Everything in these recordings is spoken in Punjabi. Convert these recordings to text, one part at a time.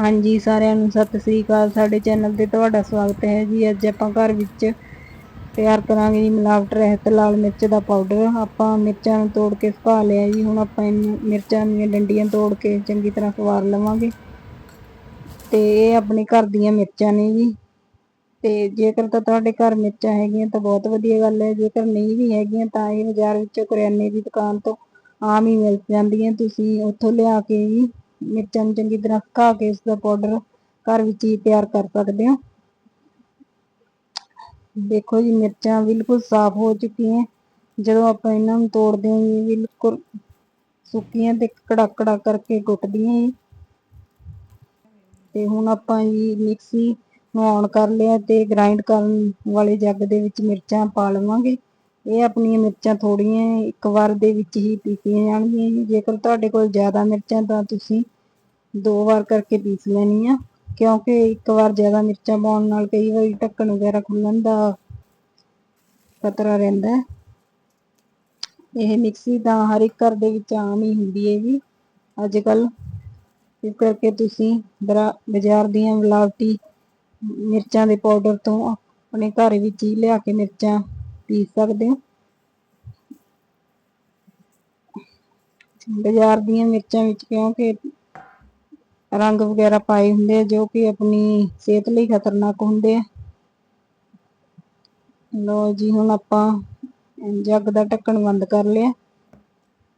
ਹਾਂਜੀ, ਸਾਰਿਆਂ ਨੂੰ ਸਤਿ ਸ੍ਰੀ ਅਕਾਲ। ਸਾਡੇ ਚੈਨਲ ਤੇ ਤੁਹਾਡਾ ਸਵਾਗਤ ਹੈ ਜੀ। ਅੱਜ ਆਪਾਂ ਘਰ ਵਿੱਚ ਤਿਆਰ ਕਰਾਂਗੇ ਜੀ ਮਿਲਾਵਟ ਰਹਿਤ ਲਾਲ ਮਿਰਚ ਦਾ ਪਾਊਡਰ ਆਪਾਂ ਮਿਰਚਾਂ ਨੂੰ ਤੋੜ ਕੇ ਸੁਕਾ ਲਿਆ ਜੀ। ਹੁਣ ਆਪਾਂ ਇਹਨੂੰ ਮਿਰਚਾਂ ਦੀਆਂ ਡੰਡੀਆਂ ਤੋੜ ਕੇ ਚੰਗੀ ਤਰ੍ਹਾਂ ਸਵਾਰ ਲਵਾਂਗੇ। ਤੇ ਇਹ ਆਪਣੇ ਘਰ ਦੀਆਂ ਮਿਰਚਾਂ ਨੇ ਜੀ। ਤੇ ਜੇਕਰ ਤਾਂ ਤੁਹਾਡੇ ਘਰ ਮਿਰਚਾਂ ਹੈਗੀਆਂ ਤਾਂ ਬਹੁਤ ਵਧੀਆ ਗੱਲ ਹੈ। ਜੇਕਰ ਨਹੀਂ ਵੀ ਹੈਗੀਆਂ ਤਾਂ ਇਹ ਬਾਜ਼ਾਰ ਵਿੱਚੋਂ ਕਰਿਆਨੇ ਦੀ ਦੁਕਾਨ ਤੋਂ ਆਮ ਹੀ ਮਿਲ ਜਾਂਦੀਆਂ। ਤੁਸੀਂ ਉੱਥੋਂ ਲਿਆ ਕੇ ਵੀ ਮਿਰਚਾਂ ਨੂੰ ਚੰਗੀ ਤਰ੍ਹਾਂ ਸੁਕਾ ਕੇ ਉਸ ਦਾ ਪਾਊਡਰ ਘਰ ਵਿੱਚ ਹੀ ਤਿਆਰ ਕਰ ਸਕਦੇ ਹਾਂ। ਦੇਖੋ ਜੀ, ਮਿਰਚਾਂ ਬਿਲਕੁਲ ਸਾਫ਼ ਹੋ ਚੁੱਕੀਆਂ ਜਦੋਂ ਆਪਾਂ ਇਹਨਾਂ ਨੂੰ ਤੋੜਦੇ ਹਾਂ ਜੀ ਬਿਲਕੁਲ ਸੁੱਕੀਆਂ ਤੇ ਕੜਾਕੜਾ ਕਰਕੇ ਗੁੱਟਦੀਆਂ ਜੀ ਤੇ ਹੁਣ ਆਪਾਂ ਜੀ ਮਿਕਸੀ ਨੂੰ ਔਨ ਕਰ ਲਿਆ ਤੇ ਗ੍ਰਾਈਂਡ ਕਰਨ ਵਾਲੇ ਜੱਗ ਦੇ ਵਿੱਚ ਮਿਰਚਾਂ ਪਾ ਲਵਾਂਗੇ। ਇਹ ਆਪਣੀਆਂ ਮਿਰਚਾਂ ਥੋੜੀਆਂ ਇੱਕ ਵਾਰ ਦੇ ਵਿੱਚ ਹੀ ਪੀਸੀਆਂ ਜਾਣਗੀਆਂ ਜੀ। ਜੇਕਰ ਤੁਹਾਡੇ ਕੋਲ ਜ਼ਿਆਦਾ ਮਿਰਚਾਂ ਤਾਂ ਤੁਸੀਂ ਦੋ ਵਾਰ ਕਰਕੇ ਪੀਸ ਲੈਣੀਆਂ, ਕਿਉਂਕਿ ਇੱਕ ਵਾਰ ਜ਼ਿਆਦਾ ਮਿਰਚਾਂ ਪਾਉਣ ਨਾਲ ਕਈ ਵਾਰੀ ਢੱਕਣ ਵਗੈਰਾ ਖੁੱਲਣ ਦਾ ਖਤਰਾ ਰਹਿੰਦਾ। ਹੈ ਇਹ ਮਿਕਸੀ ਤਾਂ ਹਰ ਇੱਕ ਘਰ ਦੇ ਵਿੱਚ ਆਮ ਹੀ ਹੁੰਦੀ ਹੈ ਜੀ। ਅੱਜ ਕੱਲ ਇਸ ਕਰਕੇ ਤੁਸੀਂ ਬਾਜ਼ਾਰ ਦੀਆਂ ਮਿਲਾਵਟੀ ਮਿਰਚਾਂ ਦੇ ਪਾਊਡਰ ਤੋਂ ਆਪਣੇ ਘਰ ਵਿੱਚ ਹੀ ਲਿਆ ਕੇ ਮਿਰਚਾਂ ਪੀਸ ਸਕਦੇ ਹੋ ਬਾਜ਼ਾਰ ਦੀਆਂ ਮਿਰਚਾਂ ਵਿੱਚ ਕਿਉਂਕਿ ਰੰਗ ਵਗੈਰਾ ਪਾਏ ਹੁੰਦੇ ਆ, ਜੋ ਕਿ ਆਪਣੀ ਸਿਹਤ ਲਈ ਖਤਰਨਾਕ ਹੁੰਦੇ ਆ। ਲੋ ਜੀ, ਹੁਣ ਆਪਾਂ ਜੱਗ ਦਾ ਢੱਕਣ ਬੰਦ ਕਰ ਲਿਆ।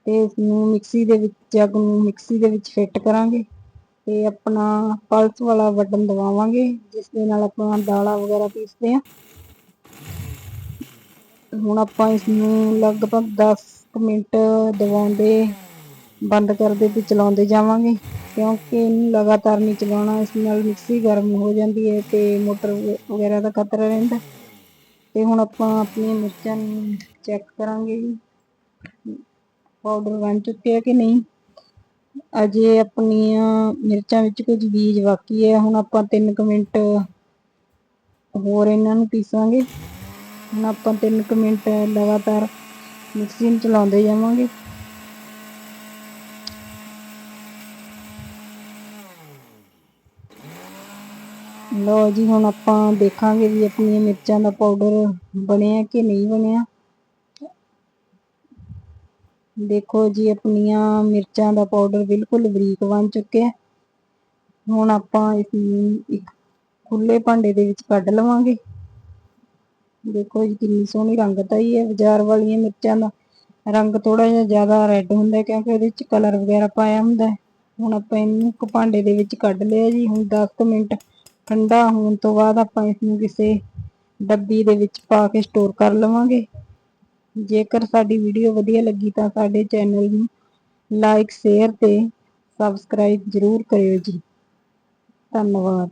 ਤੇ ਇਸ ਨੂੰ ਮਿਕਸੀ ਦੇ ਵਿੱਚ, ਜੱਗ ਨੂੰ ਮਿਕਸੀ ਦੇ ਵਿੱਚ ਫਿੱਟ ਕਰਾਂਗੇ। ਤੇ ਆਪਣਾ ਪਲਸ ਵਾਲਾ ਬਟਨ ਦਬਾਵਾਂਗੇ, ਜਿਸ ਦੇ ਨਾਲ ਆਪਾਂ ਦਾਲਾਂ ਵਗੈਰਾ ਪੀਸਦੇ ਆ। ਹੁਣ ਆਪਾਂ ਇਸ ਨੂੰ ਲਗਭਗ 10 ਮਿੰਟ ਦਬਾਉਂਦੇ, ਬੰਦ ਕਰਦੇ ਤੇ ਚਲਾਉਂਦੇ ਜਾਵਾਂਗੇ। ਕਿਉਂਕਿ ਇਹਨੂੰ ਲਗਾਤਾਰ ਨਹੀਂ ਚਲਾਉਣਾ, ਇਸ ਨਾਲ ਮਿਕਸੀ ਗਰਮ ਹੋ ਜਾਂਦੀ ਹੈ ਤੇ ਮੋਟਰ ਵਗੈਰਾ ਦਾ ਖਤਰਾ ਰਹਿੰਦਾ। ਤੇ ਹੁਣ ਆਪਾਂ ਆਪਣੀਆਂ ਮਿਰਚਾਂ ਨੂੰ ਚੈੱਕ ਕਰਾਂਗੇ ਜੀ। ਪਾਊਡਰ ਬਣ ਚੁੱਕਿਆ ਕਿ ਨਹੀਂ? ਅਜੇ ਆਪਣੀਆਂ ਮਿਰਚਾਂ ਵਿੱਚ ਕੁਝ ਬੀਜ ਬਾਕੀ ਹੈ। ਹੁਣ ਆਪਾਂ 3 ਮਿੰਟ ਹੋਰ ਇਹਨਾਂ ਨੂੰ ਪੀਸਾਂਗੇ। ਹੁਣ ਆਪਾਂ 3 ਮਿੰਟ ਲਗਾਤਾਰ ਮਿਕਸੀ ਨੂੰ ਚਲਾਉਂਦੇ ਜਾਵਾਂਗੇ। ਲੋ ਜੀ, ਹੁਣ ਆਪਾਂ ਦੇਖਾਂਗੇ ਵੀ ਆਪਣੀਆਂ ਮਿਰਚਾਂ ਦਾ ਪਾਊਡਰ ਬਣਿਆ ਕਿ ਨਹੀਂ ਬਣਿਆ। ਦੇਖੋ ਜੀ, ਆਪਣੀਆਂ ਮਿਰਚਾਂ ਦਾ ਪਾਊਡਰ ਬਿਲਕੁਲ ਬਰੀਕ ਬਣ ਚੁੱਕਿਆ। ਹੁਣ ਆਪਾਂ ਇਸ ਨੂੰ ਇੱਕ ਖੁੱਲੇ ਭਾਂਡੇ ਦੇ ਵਿੱਚ ਕੱਢ ਲਵਾਂਗੇ। ਦੇਖੋ ਜੀ, ਕਿੰਨੀ ਸੋਹਣੀ ਰੰਗਤ ਆਈ ਹੈ ਬਾਜ਼ਾਰ ਵਾਲੀਆਂ ਮਿਰਚਾਂ ਦਾ ਰੰਗ ਥੋੜਾ ਜਿਹਾ ਜ਼ਿਆਦਾ ਰੈੱਡ ਹੁੰਦਾ ਕਿਉਂਕਿ ਉਹਦੇ ਵਿੱਚ ਕਲਰ ਵਗੈਰਾ ਪਾਇਆ ਹੁੰਦਾ ਹੁਣ ਆਪਾਂ ਇਹਨੂੰ ਇੱਕ ਭਾਂਡੇ ਦੇ ਵਿੱਚ ਕੱਢ ਲਿਆ ਜੀ, ਹੁਣ 10 ਮਿੰਟ ਠੰਡਾ ਹੋਣ ਤੋਂ ਬਾਅਦ ਆਪਾਂ ਇਸ ਨੂੰ ਕਿਸੇ ਡੱਬੀ ਦੇ ਵਿੱਚ ਪਾ ਕੇ ਸਟੋਰ ਕਰ ਲਵਾਂਗੇ। ਜੇਕਰ ਸਾਡੀ ਵੀਡੀਓ ਵਧੀਆ ਲੱਗੀ ਤਾਂ ਸਾਡੇ ਚੈਨਲ ਨੂੰ ਲਾਈਕ ਸ਼ੇਅਰ ਤੇ ਸਬਸਕ੍ਰਾਈਬ ਜ਼ਰੂਰ ਕਰਿਓ ਜੀ। ਧੰਨਵਾਦ।